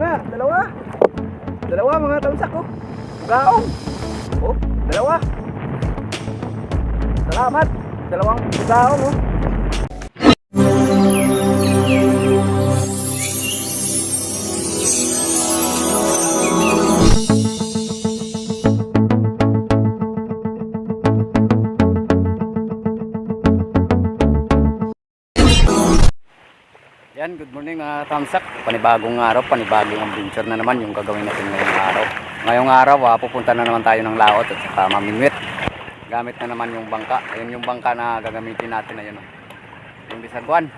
nga, dalawa. Dalawa mga tamsak oh. Gaong. Oh, dalawa. Salamat. Dalawang gaong oh. Mga tamsak. Panibagong araw, panibagong adventure na naman yung gagawin natin ngayong araw. Ngayong araw, ah, pupunta na naman tayo ng laot at saka mamimit. Gamit na naman yung bangka. Ayun yung bangka na gagamitin natin na yun. oh. Yung bisagwan.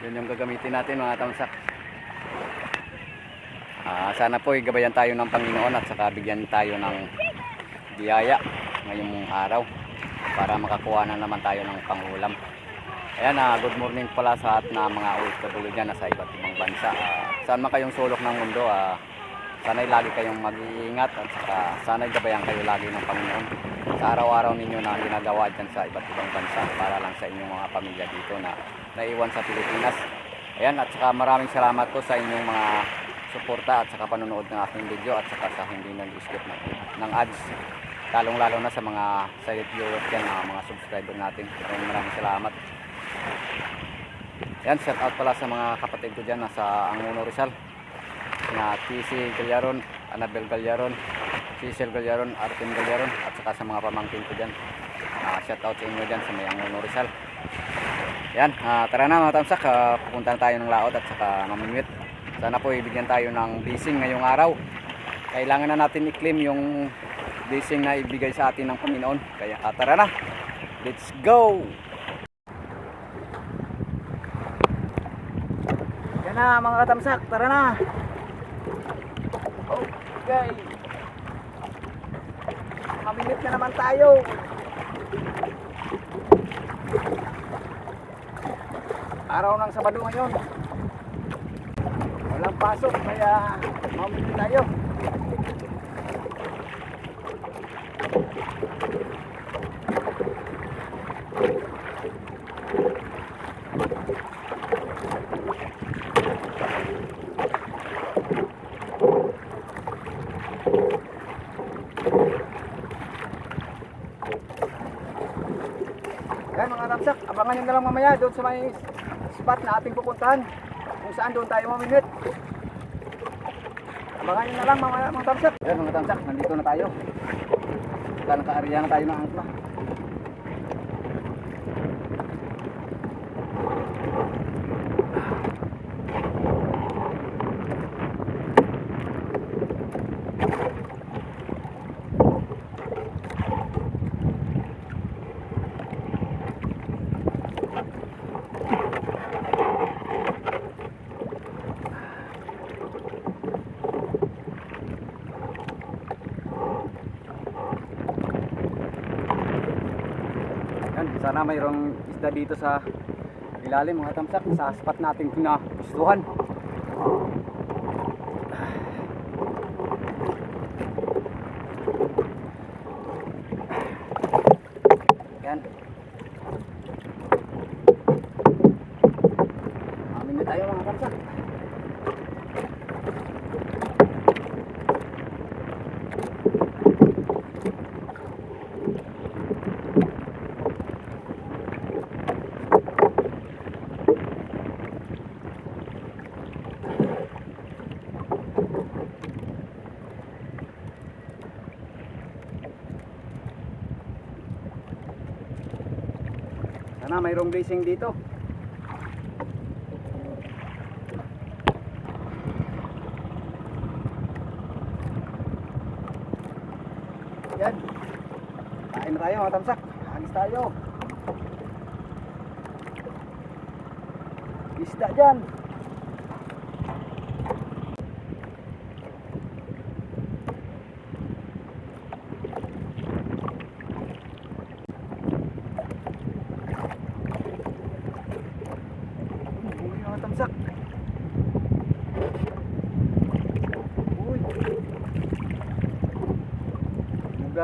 Yun yung gagamitin natin mga tamsak. Ah, sana po gabayan tayo ng Panginoon at saka bigyan tayo ng biyaya ngayong araw para makakuha na naman tayo ng pangulam. Ayan, ah, good morning pala sa at na mga OFW dyan na sa iba't ibang bansa. Ah, saan man kayong sulok ng mundo, ah, sana'y lagi kayong mag-iingat at saka sana'y gabayan kayo lagi ng Panginoon sa araw-araw ninyo na ginagawa dyan sa iba't ibang bansa para lang sa inyong mga pamilya dito na naiwan sa Pilipinas. Ayan, at saka maraming salamat po sa inyong mga suporta at saka panonood ng aking video at saka sa hindi nag-skip ng, ng ads lalong lalo na sa mga sa viewers dyan, mga, mga subscriber natin. Maraming maraming salamat. Yan shout out pala sa mga kapatid ko dyan nasa Anguno Rizal. Na TC Galyaron, Annabel Galyaron Cecil Galyaron, Artin Galyaron at saka sa mga pamangkin ko dyan. Ah, shout out sa inyo dyan sa may Anguno Rizal. Yan, ah, tara na mga tamsak. Ah, pupunta na tayo ng laot at saka mamimit. Sana po ibigyan tayo ng blessing ngayong araw. Kailangan na natin i-claim yung blessing na ibigay sa atin ng Panginoon. Kaya ah, tara na. Let's go! Yan na mga katamsak, tara na. Okay. Mamimit na naman tayo. Araw ng Sabado ngayon. Walang pasok kaya mamimit tayo. Yan mga ramsak, abangan nyo na lang mamaya doon sa may spot na ating pupuntahan. Kung saan doon tayo maminit. Abangan nyo na lang mga, mga tamsak. Yan mga tamsak, nandito na tayo. Saka naka-area na tayo ng angkla. Yan, sana mayroong isda dito sa ilalim mga tamsak sa spot natin pinagustuhan. Yan. Amin na tayo mga tamsak. Sana mayroong blessing dito. Yan. Kain na tayo mga tamsak. Alis tayo. Isda dyan. Uy, mga tamsak. Uy.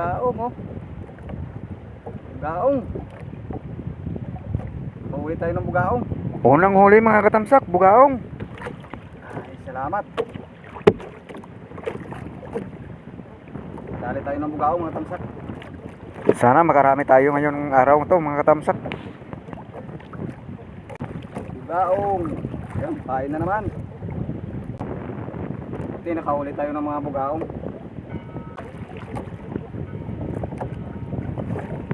Bugaong, oh. Bugaong. Pauwi tayo ng bugaong. Unang huli mga katamsak, bugaong. Ay, salamat. Dali tayo ng bugaong mga tamsak. Sana makarami tayo ngayong araw to mga katamsak. Bugaong. Yan, pain na naman. Buti nakahuli tayo ng mga bugaong.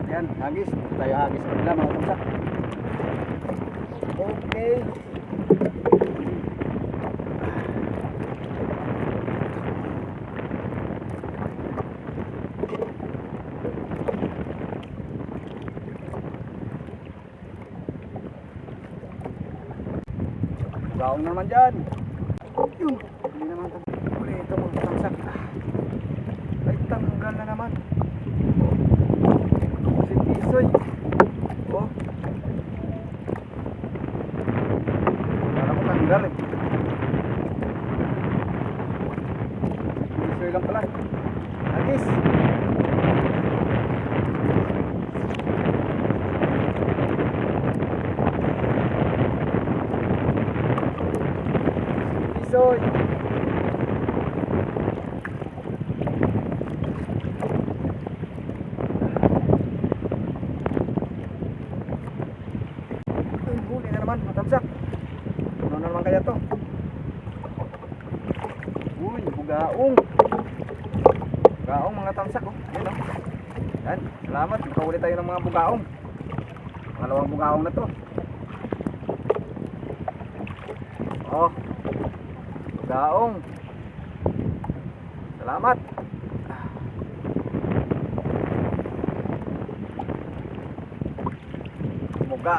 Yan, hagis. Tayo hagis sa kanila mga tamsak. Okay. Bugaong na naman dyan. Yun. Hindi naman ito. Uli ito mga tamsak. Ay, tanggal na naman. Si Pisoy. Oh. Para ko tanggal eh. Pisoy lang pala. Agis. Pisoy. Ay, huli na naman, matamsak. Ano na? Uy, bugaong. Bugaong mga tamsak, oh. Yan, oh. Yan, salamat. Nakahuli tayo ng mga bugaong. Pangalawang bugaong na to. Oh. Bugaong. Salamat.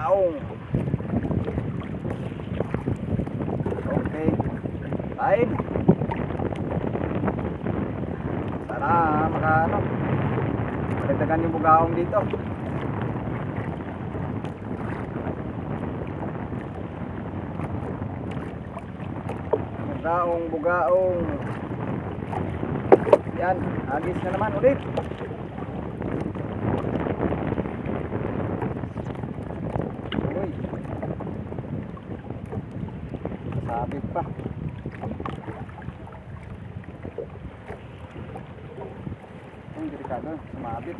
Bugaong. Okay. Kain. Sana maka ano. Malagdagan yung bugaong dito. Bugaong, bugaong. Yan, agis na naman ulit. Uy. Sabit pa. Ang delikado, sumabit.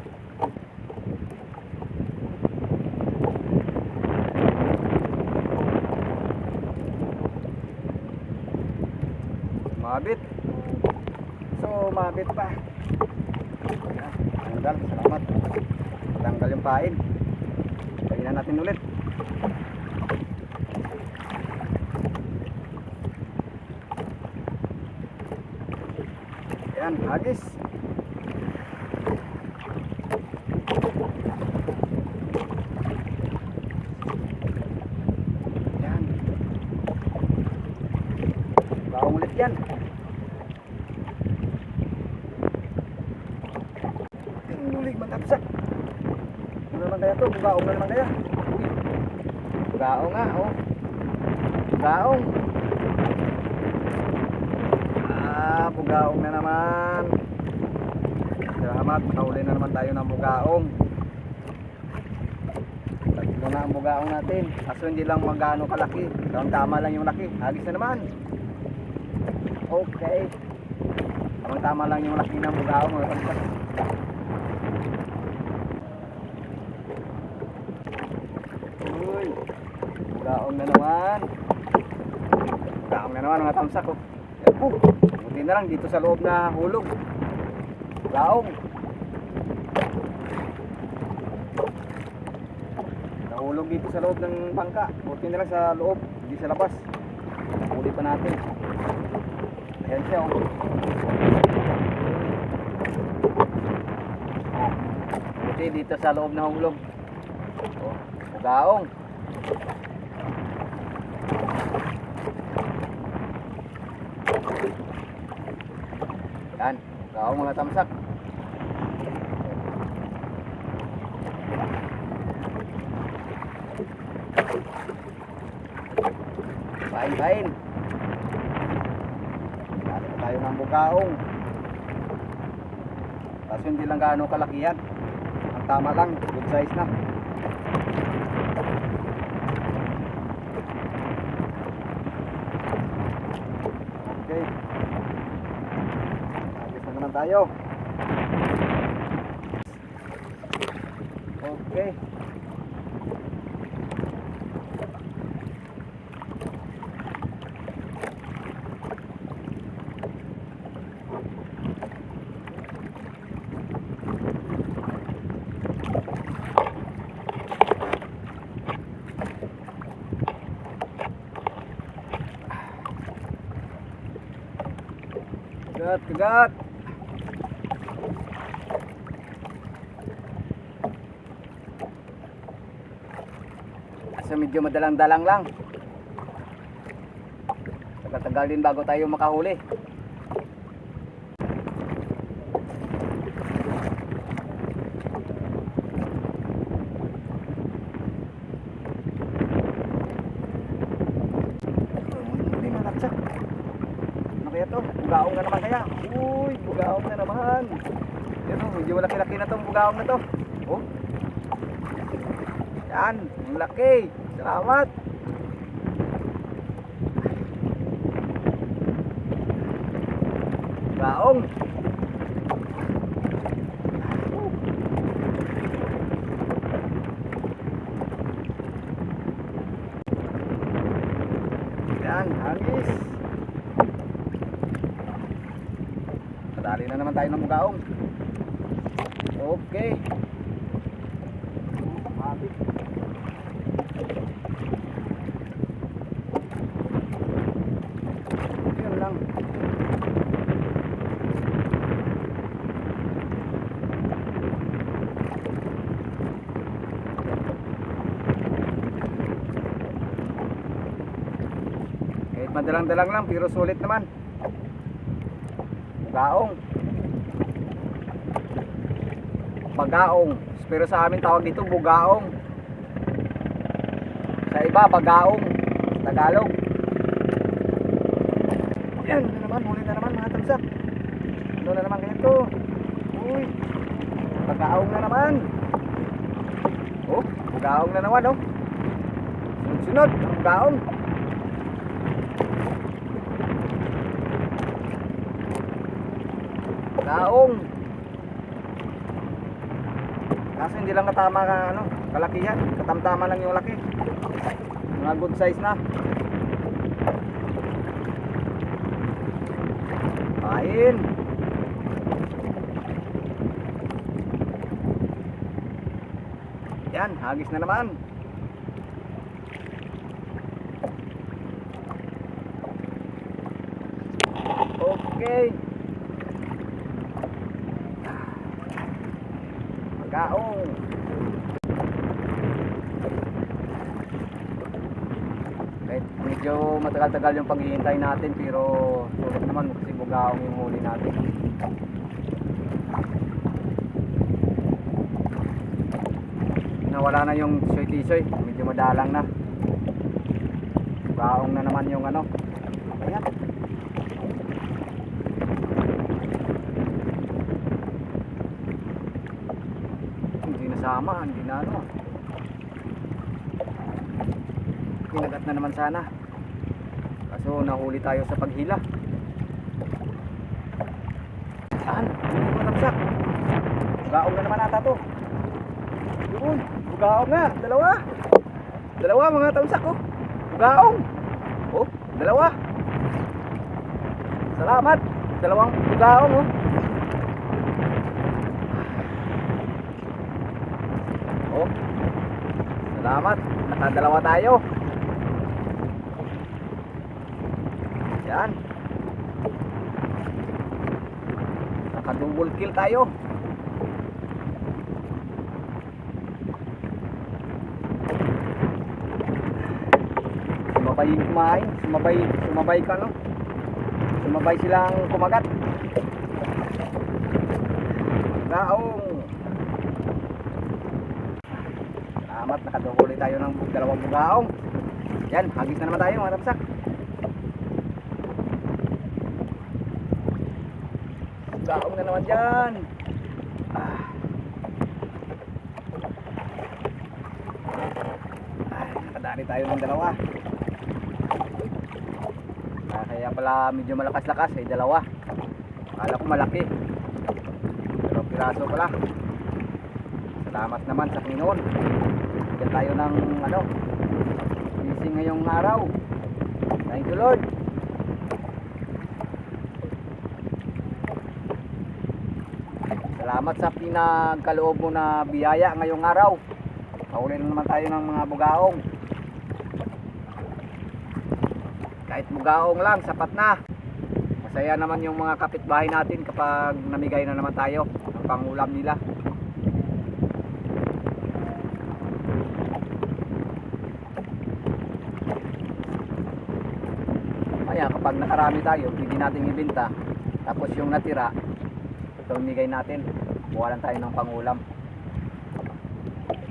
Sumabit. So, mabit pa. Tanggal, salamat. Tanggal yung pain. Painan natin ulit. Yan, hagis. Yan. Bawang ulit yan. Tinulig matapsak. Ano naman kaya to? Bugaong na naman kaya. Uy. Bugaong nga, oh. Bugaong. Ah, bugaong na naman. Salamat, nakahuli na naman tayo ng bugaong. Tatlo na ang bugaong natin. Kaso hindi lang magano kalaki. Ang tama lang yung laki. Hagis na naman. Okay. Tamang tama lang yung laki ng bugaong. Uy. Bugaong na naman. Bugaong na naman mga tamsak. Oh. Buti na lang dito sa loob na hulog. Bugaong. Nahulog dito sa loob ng bangka. Buti na lang sa loob, hindi sa labas. Huli pa natin. Ayan siya oh. Buti dito sa loob na hulog. Oh, bugaong. Bugaong mga tamsak. Kain. Dali tayo ng bukaong. Kaso hindi lang gaano kalaki yan. Ang tama lang, good size na. Okay. Agis na naman tayo. Okay. Kagat, kagat. So medyo madalang-dalang lang. Tagal-tagal din bago tayo makahuli. Ano? Bugaong na naman kaya. Uy, bugaong na naman. Yan oh, medyo malaki-laki na tong bugaong na to. Oh. Yan, ang laki. Salamat. Bugaong. Yan, hangis. Kadali na naman tayo ng bugaong. Okay. Mabit. Yun lang. Kahit madalang-dalang lang, pero sulit naman. Bugaong. Bagaong. Pero sa amin tawag dito bugaong. Sa iba, bagaong. Tagalog. Yan, ano naman, huli na naman mga tamsak. Ano na naman ganito? Uy, bagaong na naman. Oh, bugaong na naman, oh. Sunod-sunod, bugaong. Daong. Kaso hindi lang natama ka ano, kalakihan. Katamtama lang yung laki. Mga good size na. Kain. Yan, hagis na naman. Okay. Gaong. Kahit medyo matagal-tagal yung paghihintay natin pero sulit naman kasi bugaong yung huli natin. Nawala na yung tisoy-tisoy, medyo madalang na. Bugaong na naman yung ano. Ayan. Hindi nasama, hindi na ano. Na naman sana. Kaso nahuli tayo sa paghila. Saan? Hindi ko matagsak. Bugaong na naman ata to. Yun, bugaong nga. Dalawa. Dalawa mga tamsak oh. Bugaong. Oh, dalawa. Salamat. Dalawang bugaong oh. Oh. Salamat. Nakadalawa tayo. Yan. Naka-double kill tayo. Sumabay kumain, sumabay, sumabay ka no. Sumabay silang kumagat. Gaong. Salamat, nakadukuli tayo ng dalawang bugaong. Yan, hagis na naman tayo mga tapsak. Bugaong na naman dyan. Ah. Ay, nakadali tayo ng dalawa. Ah, kaya pala medyo malakas-lakas ay dalawa. Akala ko malaki. Pero piraso pala. Salamat naman sa Panginoon. Bigyan tayo ng ano, gising ngayong araw. Thank you Lord. Salamat sa pinagkaloob mo na biyaya ngayong araw. Kauli na naman tayo ng mga bugaong. Kahit bugaong lang, sapat na. Masaya naman yung mga kapitbahay natin kapag namigay na naman tayo ng pangulam nila. Kaya kapag nakarami tayo, pwede natin ibenta. Tapos yung natira, pamigay natin. Buwa lang tayo ng pangulam.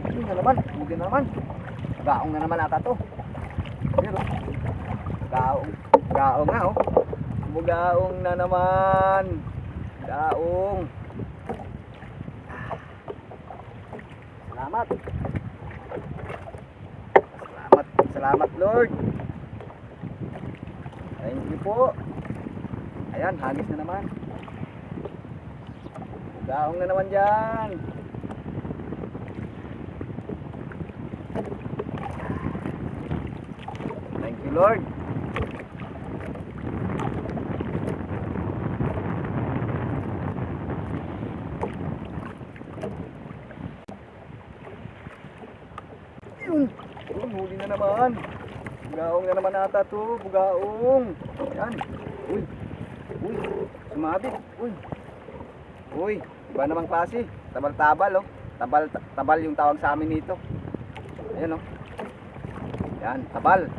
Hindi na naman, hindi na naman. Gaong na naman ata to. Ayan o. Gaong. Gaong nga oh. Bugaong na naman. Gaong. Salamat. Salamat. Salamat Lord. Thank you po. Ayan, hagis na naman. Gaong na naman dyan. Thank you, Lord. Yun. Huli na naman. Bugaong na naman ata to. Bugaong. Yan. Uy. Uy. Sumabit. Uy. Uy. Iba namang klase. Tabal-tabal, oh. Tabal, tabal yung tawag sa amin dito. Ayan, oh. Yan, tabal.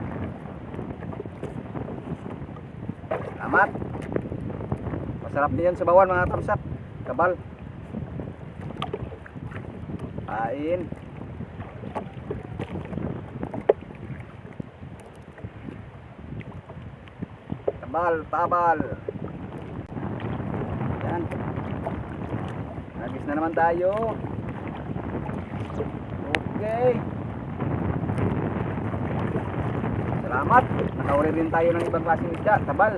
Salamat. Masarap din yan sa bawan mga tamsak. Kabal. Kain. Tabal, tabal. Yan. Nagis na naman tayo. Okay. Salamat. Nakauli rin tayo ng ibang klaseng isda. Tabal.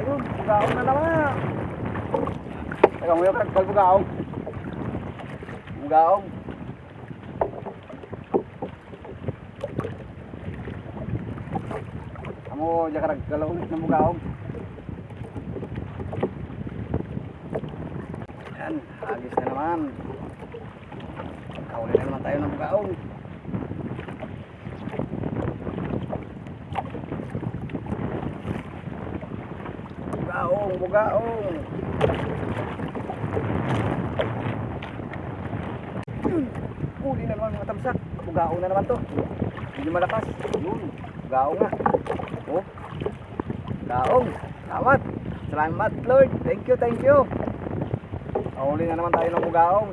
Ayun, bugaong na naman. Ayun, ngayon kagpal bugaong. Bugaong. Amo, diya ka nagkalawit ng bugaong. Yan, agis na naman. Kauli na naman tayo ng. Bugaong, bugaong. Yun, Huli na naman mga tamsak. Bugaong na naman to. Hindi malakas. Yun, bugaong nga. Oh, bugaong. Salamat. Salamat Lord. Thank you, thank you. Huli na naman tayo ng bugaong.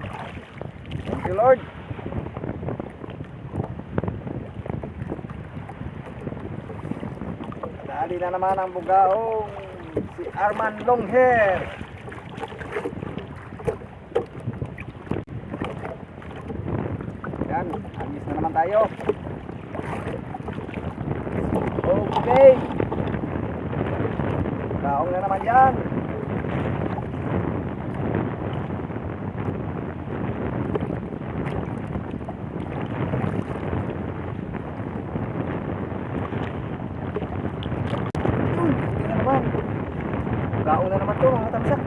Thank you Lord. Dali na naman ang bugaong. Si Arman Longhair. Yan, agis na naman tayo. Okay. Kaong na naman yan. Yun, yun na naman. Kaong na naman to mga tamsak.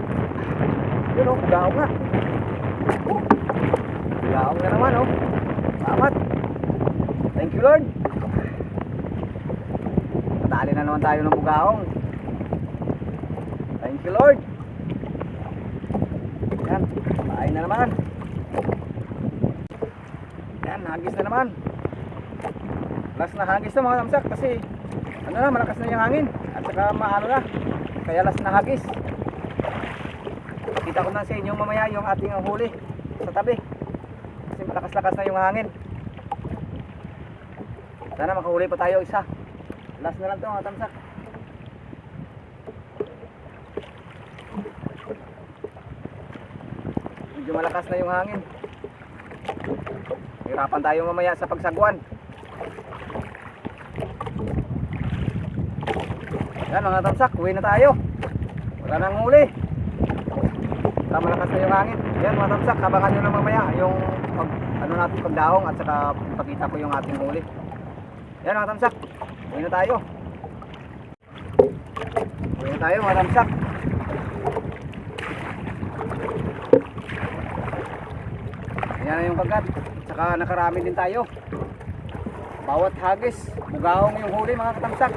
Yun o, kaong nga. Kaong na naman oh. Salamat. Thank you Lord. Patali na naman tayo ng bugaong. Thank you Lord. Yan, kain na naman. Yan, hagis na naman. Last na hagis na mga tamsak kasi ano na, malakas na yung hangin. At saka maano na. Kaya last na hagis. Kita ko na sa inyo mamaya yung ating huli sa tabi. Kasi malakas-lakas na yung hangin. Sana makahuli pa tayo isa. Last na lang to mga tamsak. Medyo malakas na yung hangin. Hirapan tayo mamaya sa pagsagwan. Yan mga tamsak, uwi na tayo. Wala nang huli. Saka malakas na yung hangin. Yan mga tamsak, abangan nyo lang mamaya yung pag, ano natin pagdaong at saka ipakita ko yung ating huli. Yan mga tamsak, uwi na tayo. Uwi na tayo mga tamsak. Yan na yung kagat. Saka nakarami din tayo. Bawat hagis, bugaong yung huli mga katamsak.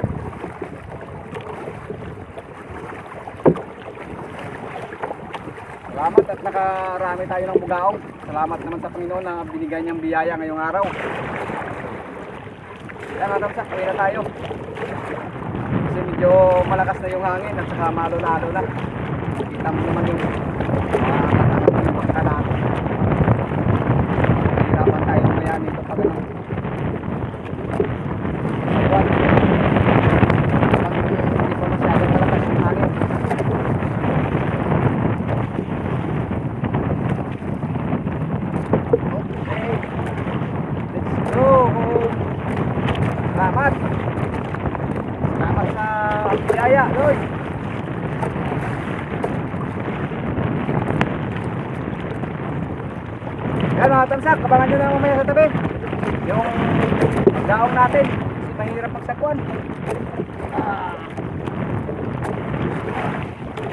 Salamat at nakarami tayo ng bugaong. Salamat naman sa Panginoon na binigay niyang biyaya ngayong araw. Yan mga katamsak, kaya na tayo. Kasi medyo malakas na yung hangin at saka malo-lalo na. Kita mo naman yung mga katanong yung bangka natin. Hirapan tayo mamaya nito pag ano. Ewan. Pag hindi pa masyadong malakas yung hangin. Okay. Let's go. Salamat. Salamat sa biyaya, Loy. Yan mga tamsak, kabangan nyo na mamaya sa tabi. Yung daong natin. Kasi mahirap magsakwan. Ah.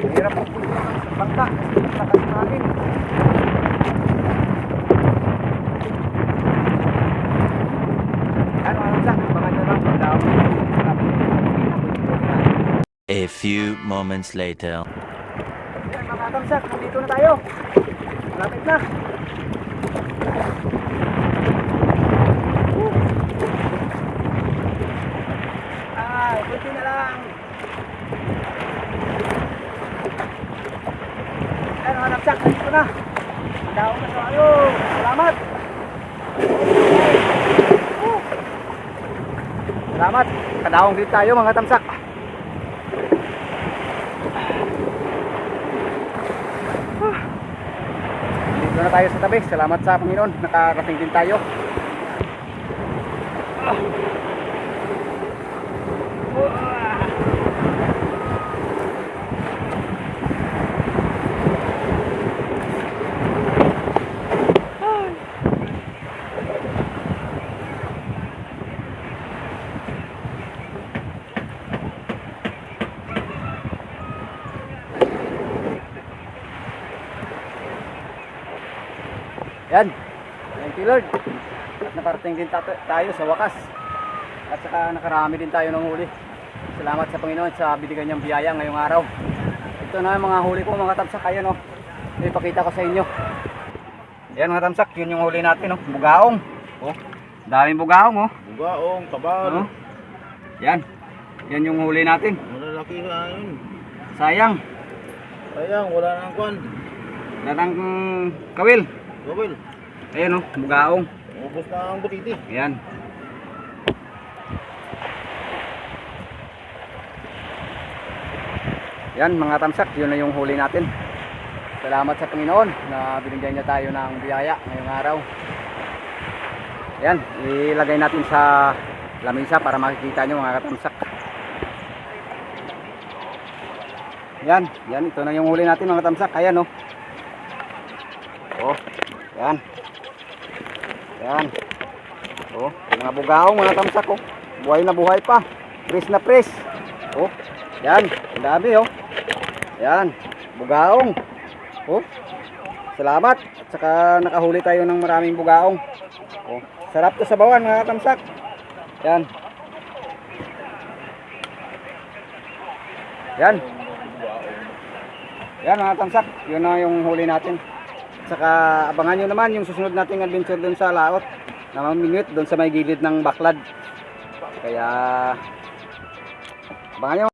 Mahirap magpunta sa bangka. Kasi lakas ng hangin. Yan mga tamsak, kabangan nyo lang pag daong A few moments later. Yan mga nandito na tayo. Malapit na. Ay, kunti na lang. Yan mga tamsak, nandito na. Mandaw na tayo. Salamat. Woo. Salamat. Kadawang din tayo mga tamsak. Tayo sa tabi. Salamat sa Panginoon. Nakarating din tayo. Yan. Thank you Lord. At nakarating din tayo sa wakas. At saka nakarami din tayo ng huli. Salamat sa Panginoon sa binigay niyang biyaya ngayong araw. Ito na yung mga huli ko mga tamsak. Ayan o. Oh. Ipakita ko sa inyo. Ayan mga tamsak. Yun yung huli natin. Oh. Bugaong. Oh. Daming bugaong. Oh. Bugaong, kabal. Ano? Yan. Yan yung huli natin. Malalaki nga yun. Sayang. Sayang, wala nang kwan. Datang kawil. Gawil. Ayan o. Oh. Bugaong. Ubus na ang butiti. Ayan. Yan mga tamsak, yun na yung huli natin. Salamat sa Panginoon na binigyan niya tayo ng biyaya ngayong araw. Yan, ilagay natin sa lamisa para makikita nyo mga katamsak. Yan, yan, ito na yung huli natin mga katamsak. Ayan oh. Oh, yan. Yan. Oh, mga bugaong mga tamsak oh. Buhay na buhay pa. Pres na pres. Oh, yan. Ang dami oh. Yan. Bugaong. Oh. Salamat. At saka nakahuli tayo ng maraming bugaong. Oh, sarap to sa bawan mga tamsak. Yan. Yan. Yan mga tamsak. Yun na yung huli natin. Saka abangan nyo naman yung susunod nating adventure dun sa laot na mamingwit dun sa may gilid ng baklad. Kaya abangan nyo.